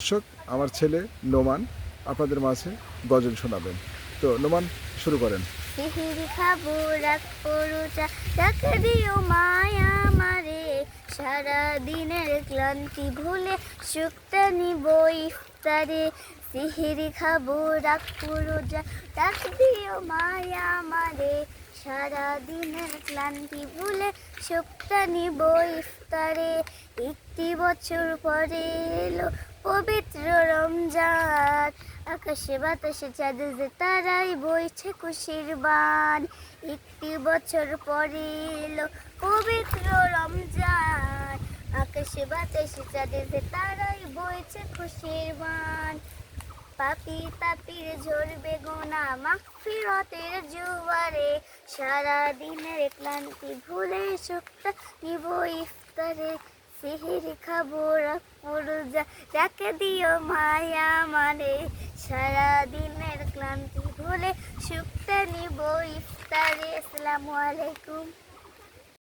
দর্শক, আমার ছেলে নোমান আপনাদের মাঝে গজল শোনাবেন। তো নোমান, শুরু করেন। সিহির খাব সারা দিনের ক্লান্তি ভুলে সুখটা নিব ইফতারে। সিহির খাব রাখ পরোটা ডাক দিও মায়া মারে সারা দিনের ক্লান্তি ভুলে সুখটা নিব ইফতারে। একটি বছর পরে এলো পবিত্র রমজান। আকাশে বাতাসে চাঁদে যে তারাই বইছে খুশির বান। একটি বছর পরে এলো পবিত্র রমজান। আকাশে বাতাসে চাঁদে যে তারাই বইছে খুশির বান। পাপি তাপির ঝরবে গোনা মাগফিরতের জুয়ারে। সারা দিনের ক্লান্তি ভুলে সুখটা নিব ইফতারে। সিহির খাব রাখব রোজা ডাকে দিও মায়া মানে। সারা দিনের ক্লান্তি ভুলে সুখটা নিব ইফতারে। আসসালামু আলাইকুম।